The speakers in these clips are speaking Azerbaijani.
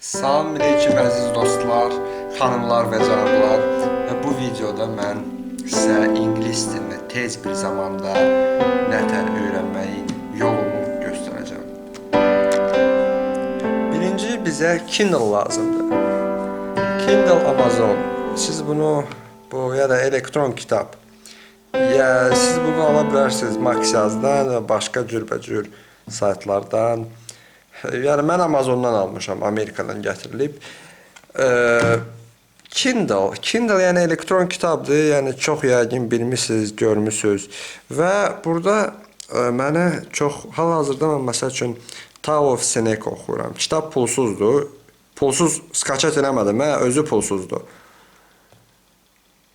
Salam aleyküm əziz dostlar, xanımlar və cənablar. Və bu videoda mən sizə ingilis dilini tez bir zamanda nətər öyrənməyin yolunu göstərəcəm. Birinci bizə Kindle lazımdır. Kindle Amazon. Siz bunu bu ya da elektron kitab. Ya siz bunu ala bilərsiniz Maxiazdan və başqa cürbəcür saytlardan. Yəni mən Amazondan almışam, Amerikadan gətirilib. Ee, Kindle, Kindle yəni elektron kitabdır. Yəni çox yəqin bilmisiniz, görmüsüz. Və burada ə, mənə çox hal-hazırda mən məsəl üçün Tower of Seneca oxuyuram. Kitab pulsuzdur. Pulsuz skaçat eləmədim, hə, özü pulsuzdur.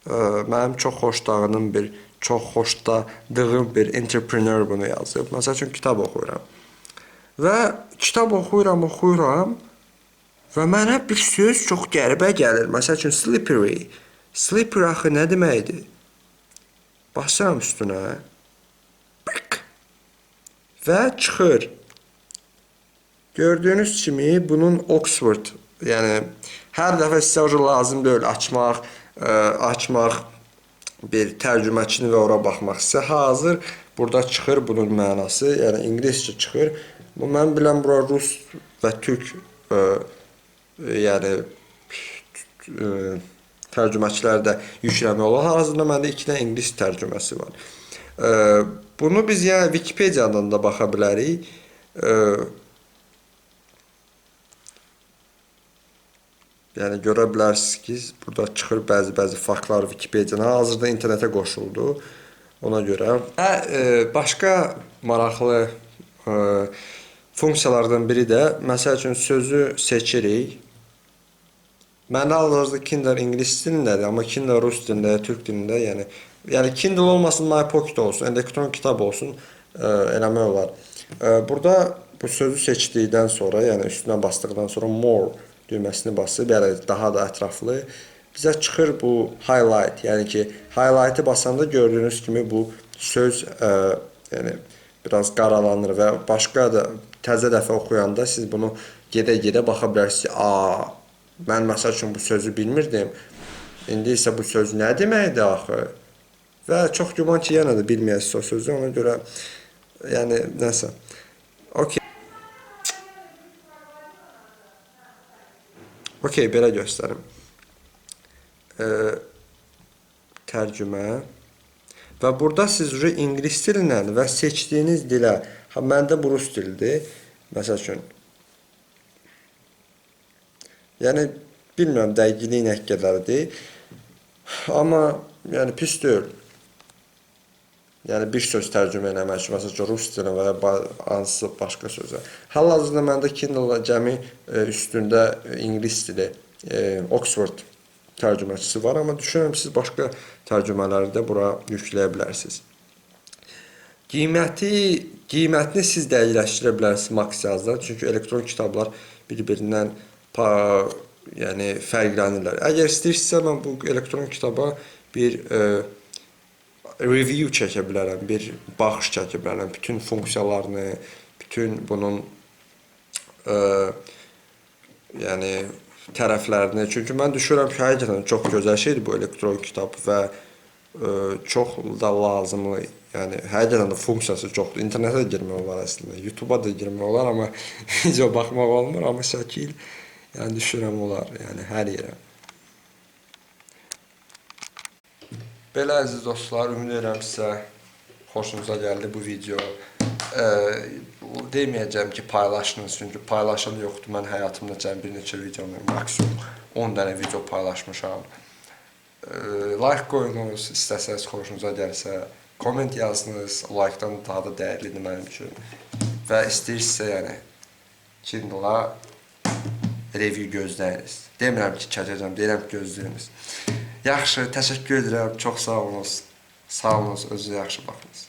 Ə, Mənim çox xoşdağım bir, çox xoşladığım bir entrepreneur bunu yazıb. Məsəl üçün kitab oxuyuram. Və kitab oxuyuram, oxuyuram və mənə bir söz çox qəribə gəlir. Məsəl üçün slippery. Slippery axı nə deməkdir? Basıram üstünə. Bak. Və çıxır. Gördüyünüz kimi bunun Oxford, yəni hər dəfə sizə o lazım deyil açmaq, ə, açmaq bir tərcüməçini və ora baxmaq sizə hazır burada çıxır bunun mənası, yəni ingiliscə çıxır. Bu mən bilən bura rus və türk ə, yəni ə, tərcüməçilərdə yükləmək olar. Hazırda məndə 2 dənə ingilis tərcüməsi var. Ə, bunu biz yəni Wikipediyadan da baxa bilərik. Ə, Yəni görə bilərsiniz ki, burada çıxır bəzi-bəzi faktlar Wikipediyadan. Hazırda internetə qoşuldu. Ona görə hə, e, başqa maraqlı e, funksiyalardan biri də məsəl üçün sözü seçirik. Məndə hal-hazırda Kindle ingilis dilindədir, amma Kindle rus dilində, türk dilində, yəni yəni Kindle olmasın, My Pocket olsun, elektron kitab olsun, ə, eləmək olar. Ə, burada bu sözü seçdikdən sonra, yəni üstünə basdıqdan sonra more düyməsini basıb, yəni daha da ətraflı bizə çıxır bu highlight, yəni ki, highlight-ı basanda gördüyünüz kimi bu söz ə, yəni biraz qaralanır və başqa da təzə dəfə oxuyanda siz bunu gedə-gedə baxa bilərsiniz. A, mən məsəl üçün bu sözü bilmirdim. İndi isə bu söz nə deməkdir axı? Və çox güman ki, yenə də bilməyəsiniz o sözü. Ona görə yəni nəsə. Okay. Okey, belə göstərim. Ee, tərcümə və burada siz uje ingilis dilindən və seçdiyiniz dilə, ha məndə bu rus dilidir. Məsəl üçün Yəni bilmirəm dəqiqliyi nə qədərdir. Amma yəni pis deyil. Yəni bir söz tərcümə eləmək məsələn, rus dilinə və ya hansısa başqa sözə. Hal-hazırda məndə Kindle cəmi e, üstündə ingilis dili, e, Oxford tərcüməçisi var, amma düşünürəm siz başqa tərcümələri də bura yükləyə bilərsiniz. Qiyməti, qiymətini siz dəqiqləşdirə bilərsiniz Maxiazdan, çünki elektron kitablar bir-birindən yəni fərqlənirlər. Əgər istəyirsinizsə mən bu elektron kitaba bir e, review çəkə bilərəm, bir baxış çəkə bilərəm, bütün funksiyalarını, bütün bunun ə, yəni tərəflərini. Çünki mən düşünürəm ki, həqiqətən çox gözəl şeydir bu elektron kitab və ə, çox da lazımlı. Yəni həqiqətən də funksiyası çoxdur. İnternetə də girmək olar əslində, YouTube-a da girmək olar, amma video baxmaq olmur, amma şəkil yəni düşünürəm olar, yəni hər yerə. Belə əziz dostlar, ümid edirəm sizə xoşunuza gəldi bu video. Ə, bu deməyəcəm ki, paylaşdınız, çünki paylaşan yoxdur. Mən həyatımda cəmi bir neçə videonu, maksimum 10 dənə video paylaşmışam. Ə, like qoyunuz, istəsəniz xoşunuza gəlsə, komment yazınız, like-dan daha da dəyərlidir mənim üçün. Və istəyirsinizsə, yəni Kindle-a review gözləyiniz. Demirəm ki, çəkəcəm, deyirəm ki, gözləyiniz. Yaxşı, təşəkkür edirəm. Çox sağ olunuz. Sağ olunuz, özünüzə yaxşı baxınız.